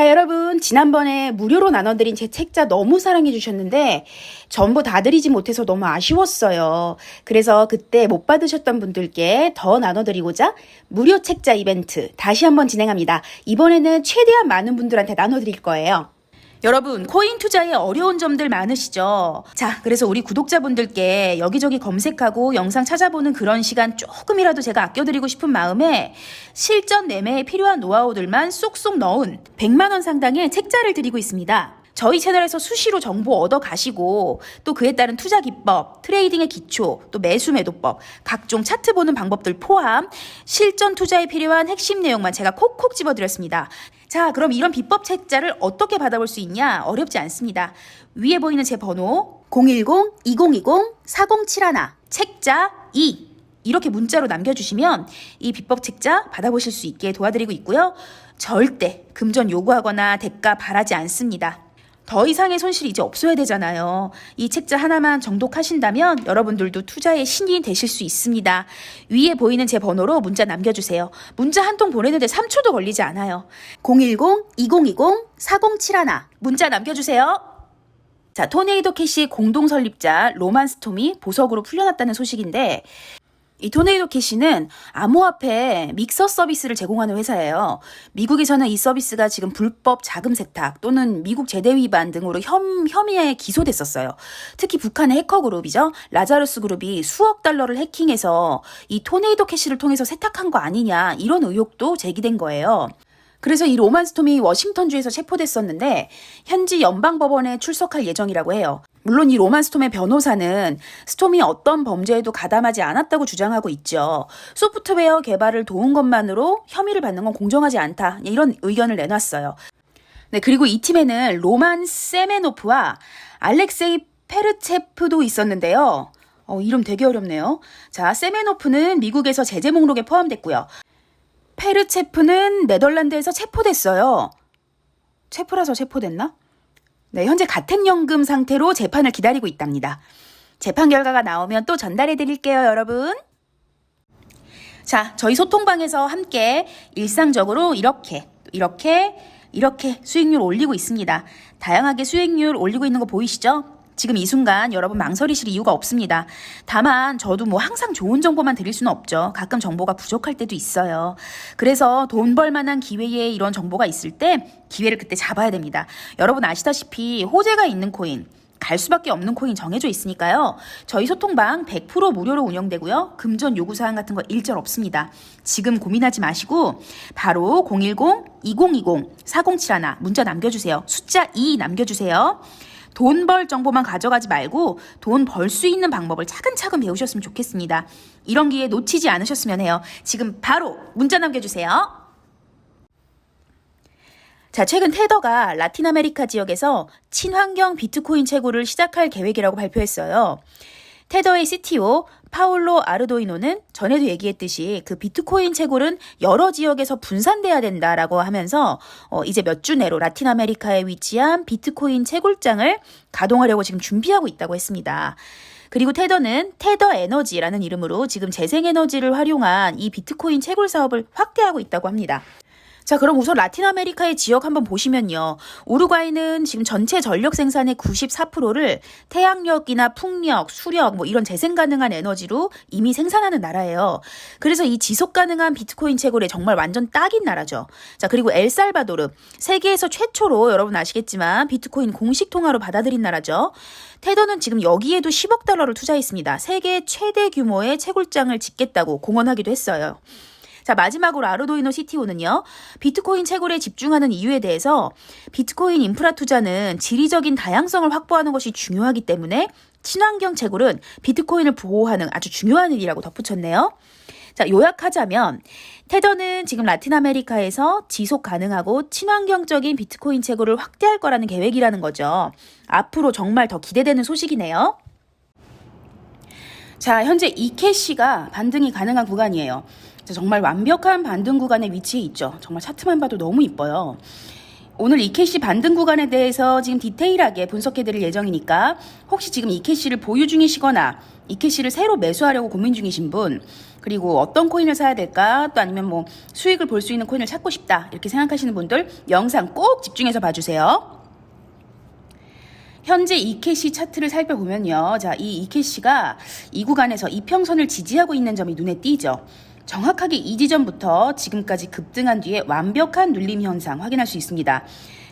자, 여러분, 지난번에 무료로 나눠드린 제 책자 너무 사랑해주셨는데, 전부 다 드리지 못해서 너무 아쉬웠어요. 그래서 그때 못 받으셨던 분들께 더 나눠드리고자 무료 책자 이벤트 다시 한번 진행합니다. 이번에는 최대한 많은 분들한테 나눠드릴 거예요. 여러분, 코인 투자에 어려운 점들 많으시죠? 자, 그래서 우리 구독자분들께 여기저기 검색하고 영상 찾아보는 그런 시간 조금이라도 제가 아껴드리고 싶은 마음에 실전 매매에 필요한 노하우들만 쏙쏙 넣은 100만원 상당의 책자를 드리고 있습니다. 저희 채널에서 수시로 정보 얻어 가시고 또 그에 따른 투자 기법, 트레이딩의 기초, 또 매수 매도법, 각종 차트 보는 방법들 포함 실전 투자에 필요한 핵심 내용만 제가 콕콕 집어 드렸습니다. 자, 그럼 이런 비법 책자를 어떻게 받아볼 수 있냐? 어렵지 않습니다. 위에 보이는 제 번호 010-2020-4071 책자 2 이렇게 문자로 남겨주시면 이 비법 책자 받아보실 수 있게 도와드리고 있고요. 절대 금전 요구하거나 대가 바라지 않습니다. 더 이상의 손실이 이제 없어야 되잖아요. 이 책자 하나만 정독하신다면 여러분들도 투자의 신이 되실 수 있습니다. 위에 보이는 제 번호로 문자 남겨주세요. 문자 한 통 보내는데 3초도 걸리지 않아요. 010-2020-4071 문자 남겨주세요. 자, 토네이도 캐시 공동 설립자 로만 스톰이 보석으로 풀려났다는 소식인데 이 토네이도 캐시는 암호화폐 믹서 서비스를 제공하는 회사예요. 미국에서는 이 서비스가 지금 불법 자금 세탁 또는 미국 제대 위반 등으로 혐, 혐의에 기소됐었어요. 특히 북한의 해커 그룹이죠. 라자루스 그룹이 수억 달러를 해킹해서 이 토네이도 캐시를 통해서 세탁한 거 아니냐 이런 의혹도 제기된 거예요. 그래서 이 로만 스톰이 워싱턴주에서 체포됐었는데 현지 연방법원에 출석할 예정이라고 해요. 물론 이 로만 스톰의 변호사는 스톰이 어떤 범죄에도 가담하지 않았다고 주장하고 있죠. 소프트웨어 개발을 도운 것만으로 혐의를 받는 건 공정하지 않다. 이런 의견을 내놨어요. 네, 그리고 이 팀에는 로만 세메노프와 알렉세이 페르체프도 있었는데요. 어, 이름 되게 어렵네요. 자, 세메노프는 미국에서 제재 목록에 포함됐고요. 페르체프는 네덜란드에서 체포됐어요. 체포라서 체포됐나? 네, 현재 가택연금 상태로 재판을 기다리고 있답니다. 재판 결과가 나오면 또 전달해 드릴게요, 여러분. 자, 저희 소통방에서 함께 일상적으로 이렇게, 이렇게, 이렇게 수익률 올리고 있습니다. 다양하게 수익률 올리고 있는 거 보이시죠? 지금 이 순간 여러분 망설이실 이유가 없습니다. 다만 저도 뭐 항상 좋은 정보만 드릴 수는 없죠. 가끔 정보가 부족할 때도 있어요. 그래서 돈 벌 만한 기회에 이런 정보가 있을 때 기회를 그때 잡아야 됩니다. 여러분 아시다시피 호재가 있는 코인 갈 수밖에 없는 코인 정해져 있으니까요. 저희 소통방 100% 무료로 운영되고요. 금전 요구사항 같은 거 일절 없습니다. 지금 고민하지 마시고 바로 010-2020-4071 문자 남겨주세요. 숫자 2 남겨주세요. 돈 벌 정보만 가져가지 말고 돈 벌 수 있는 방법을 차근차근 배우셨으면 좋겠습니다. 이런 기회 놓치지 않으셨으면 해요. 지금 바로 문자 남겨주세요. 자, 최근 테더가 라틴 아메리카 지역에서 친환경 비트코인 채굴을 시작할 계획이라고 발표했어요. 테더의 CTO 파울로 아르도이노는 전에도 얘기했듯이 그 비트코인 채굴은 여러 지역에서 분산돼야 된다라고 하면서 어, 이제 몇 주 내로 라틴 아메리카에 위치한 비트코인 채굴장을 가동하려고 지금 준비하고 있다고 했습니다. 그리고 테더는 테더 에너지라는 이름으로 지금 재생에너지를 활용한 이 비트코인 채굴 사업을 확대하고 있다고 합니다. 자, 그럼 우선 라틴 아메리카의 지역 한번 보시면요. 우루과이는 지금 전체 전력 생산의 94%를 태양력이나 풍력, 수력 뭐 이런 재생 가능한 에너지로 이미 생산하는 나라예요. 그래서 이 지속 가능한 비트코인 채굴에 정말 완전 딱인 나라죠. 자, 그리고 엘살바도르. 세계에서 최초로 여러분 아시겠지만 비트코인 공식 통화로 받아들인 나라죠. 테더는 지금 여기에도 10억 달러를 투자했습니다. 세계 최대 규모의 채굴장을 짓겠다고 공언하기도 했어요. 자, 마지막으로 아르도이노 CTO는요, 비트코인 채굴에 집중하는 이유에 대해서 비트코인 인프라 투자는 지리적인 다양성을 확보하는 것이 중요하기 때문에 친환경 채굴은 비트코인을 보호하는 아주 중요한 일이라고 덧붙였네요. 자, 요약하자면, 테더는 지금 라틴 아메리카에서 지속 가능하고 친환경적인 비트코인 채굴을 확대할 거라는 계획이라는 거죠. 앞으로 정말 더 기대되는 소식이네요. 자, 현재 이캐시가 반등이 가능한 구간이에요. 정말 완벽한 반등 구간에 위치해 있죠. 정말 차트만 봐도 너무 이뻐요. 오늘 이 캐시 반등 구간에 대해서 지금 디테일하게 분석해 드릴 예정이니까 혹시 지금 이 캐시를 보유 중이시거나 이 캐시를 새로 매수하려고 고민 중이신 분 그리고 어떤 코인을 사야 될까 또 아니면 뭐 수익을 볼 수 있는 코인을 찾고 싶다 이렇게 생각하시는 분들 영상 꼭 집중해서 봐주세요. 현재 이캐시 차트를 살펴보면요. 자, 이 이캐시가 이 구간에서 이평선을 지지하고 있는 점이 눈에 띄죠. 정확하게 이 지점부터 지금까지 급등한 뒤에 완벽한 눌림 현상 확인할 수 있습니다.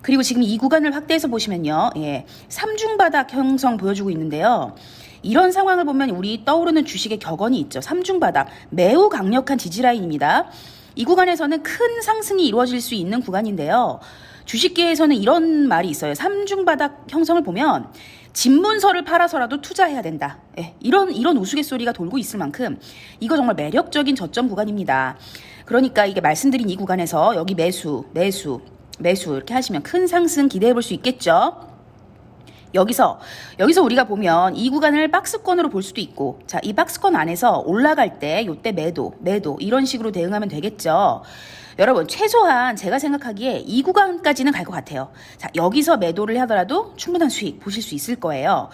그리고 지금 이 구간을 확대해서 보시면요. 예. 삼중바닥 형성 보여주고 있는데요. 이런 상황을 보면 우리 떠오르는 주식의 격언이 있죠. 삼중바닥. 매우 강력한 지지라인입니다. 이 구간에서는 큰 상승이 이루어질 수 있는 구간인데요. 주식계에서는 이런 말이 있어요. 삼중바닥 형성을 보면 집문서를 팔아서라도 투자해야 된다. 예, 이런 이런 우스갯소리가 돌고 있을 만큼 이거 정말 매력적인 저점 구간입니다. 그러니까 이게 말씀드린 이 구간에서 여기 매수, 매수, 매수 이렇게 하시면 큰 상승 기대해 볼 수 있겠죠. 여기서 여기서 우리가 보면 이 구간을 박스권으로 볼 수도 있고 자 이 박스권 안에서 올라갈 때 요때 매도 매도 이런 식으로 대응하면 되겠죠 여러분 최소한 제가 생각하기에 이 구간까지는 갈 것 같아요 자 여기서 매도를 하더라도 충분한 수익 보실 수 있을 거예요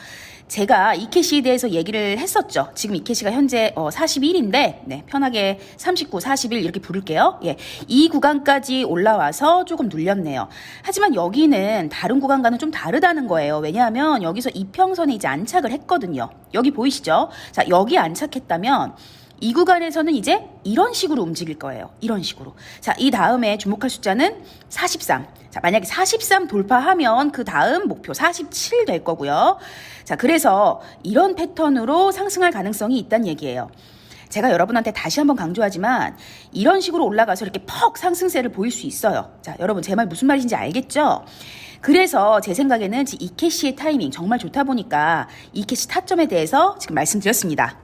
제가 이 캐시에 대해서 얘기를 했었죠. 지금 이 캐시가 현재 어, 41인데 네, 편하게 39, 41 이렇게 부를게요. 예, 이 구간까지 올라와서 조금 눌렸네요. 하지만 여기는 다른 구간과는 좀 다르다는 거예요. 왜냐하면 여기서 이평선에 이제 안착을 했거든요. 여기 보이시죠? 자, 여기 안착했다면 이 구간에서는 이제 이런 식으로 움직일 거예요. 이런 식으로. 자, 이 다음에 주목할 숫자는 43. 자, 만약에 43 돌파하면 그 다음 목표 47 될 거고요. 자, 그래서 이런 패턴으로 상승할 가능성이 있다는 얘기예요. 제가 여러분한테 다시 한번 강조하지만 이런 식으로 올라가서 이렇게 퍽 상승세를 보일 수 있어요. 자, 여러분 제 말 무슨 말인지 알겠죠? 그래서 제 생각에는 이 캐시의 타이밍 정말 좋다 보니까 이 캐시 타점에 대해서 지금 말씀드렸습니다.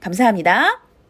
감사합니다.